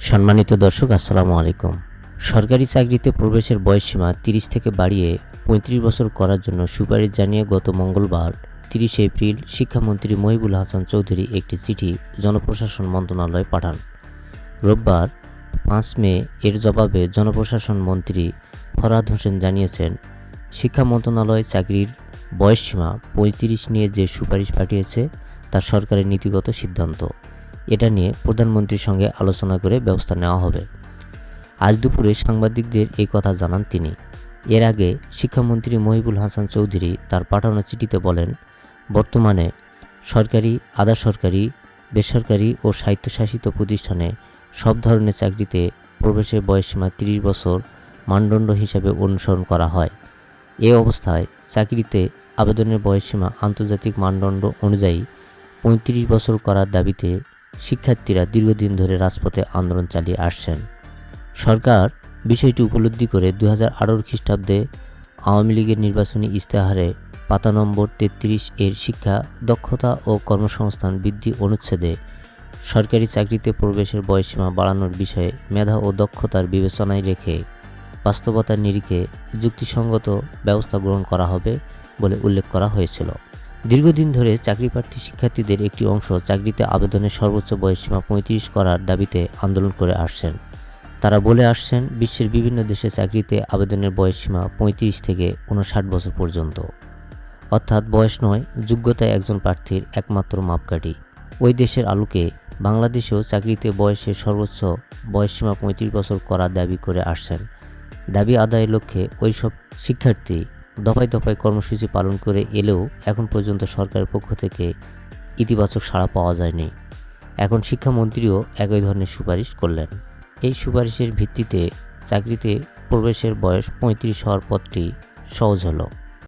সম্মানিত দর্শক, আসসালামু আলাইকুম। সরকারি চাকরিতে প্রবেশের বয়সসীমা তিরিশ থেকে বাড়িয়ে পঁয়ত্রিশ বছর করার জন্য সুপারিশ জানিয়ে গত মঙ্গলবার তিরিশে এপ্রিল শিক্ষামন্ত্রী মহিবুল হাসান চৌধুরী একটি চিঠি জনপ্রশাসন মন্ত্রণালয়ে পাঠান। রোববার পাঁচ মে এর জবাবে জনপ্রশাসন মন্ত্রী ফরহাদ হোসেন জানিয়েছেন, শিক্ষা মন্ত্রণালয় চাকরির বয়সসীমা পঁয়ত্রিশ নিয়ে যে সুপারিশ পাঠিয়েছে তা সরকারের নীতিগত সিদ্ধান্ত। এটা নিয়ে প্রধানমন্ত্রীর সঙ্গে আলোচনা করে ব্যবস্থা নেওয়া হবে। আজ দুপুরে সাংবাদিকদের এই কথা জানান তিনি। এর আগে শিক্ষামন্ত্রী মহিবুল হাসান চৌধুরী তার পাঠানো চিঠিতে বলেন, বর্তমানে সরকারি আধা সরকারি বেসরকারি ও স্বায়ত্তশাসিত প্রতিষ্ঠানে সব ধরনের চাকরিতে প্রবেশের বয়সসীমা তিরিশ বছর মানদণ্ড হিসাবে অনুসরণ করা হয়। এ অবস্থায় চাকরিতে আবেদনের বয়সসীমা আন্তর্জাতিক মানদণ্ড অনুযায়ী পঁয়ত্রিশ বছর করার দাবিতে শিক্ষার্থীরা দীর্ঘদিন ধরে রাজপথে আন্দোলন চালিয়ে আসছেন। সরকার বিষয়টি উপলব্ধি করে দু হাজার আঠারো খ্রিস্টাব্দে আওয়ামী লীগের নির্বাচনী ইস্তেহারে পাতা নম্বর তেত্রিশ এর শিক্ষা, দক্ষতা ও কর্মসংস্থান বৃদ্ধি অনুচ্ছেদে সরকারি চাকরিতে প্রবেশের বয়সসীমা বাড়ানোর বিষয়ে মেধা ও দক্ষতার বিবেচনায় রেখে বাস্তবতার নিরিখে যুক্তিসঙ্গত ব্যবস্থা গ্রহণ করা হবে বলে উল্লেখ করা হয়েছিল। দীর্ঘদিন ধরে চাকরিপ্রার্থী শিক্ষার্থীদের একটি অংশ চাকরিতে আবেদনের সর্বোচ্চ বয়সসীমা পঁয়ত্রিশ করার দাবিতে আন্দোলন করে আসছেন। তারা বলে আসছেন, বিশ্বের বিভিন্ন দেশে চাকরিতে আবেদনের বয়সসীমা পঁয়ত্রিশ থেকে উনষাট বছর পর্যন্ত। অর্থাৎ বয়স নয়, যোগ্যতায় একজন প্রার্থীর একমাত্র মাপকাঠি। ওই দেশের আলোকে বাংলাদেশেও চাকরিতে বয়সের সর্বোচ্চ বয়সসীমা পঁয়ত্রিশ বছর করার দাবি করে আসছেন। দাবি আদায়ের লক্ষ্যে ওইসব শিক্ষার্থী দফায় দফায় কর্মসূচি পালন করে এলেও এখন পর্যন্ত সরকারের পক্ষ থেকে ইতিবাচক সাড়া পাওয়া যায়নি। এখন শিক্ষামন্ত্রীও একই ধরনের সুপারিশ করলেন। এই সুপারিশের ভিত্তিতে চাকরিতে প্রবেশের বয়স পঁয়ত্রিশ হওয়ার পথটি সহজ হলো।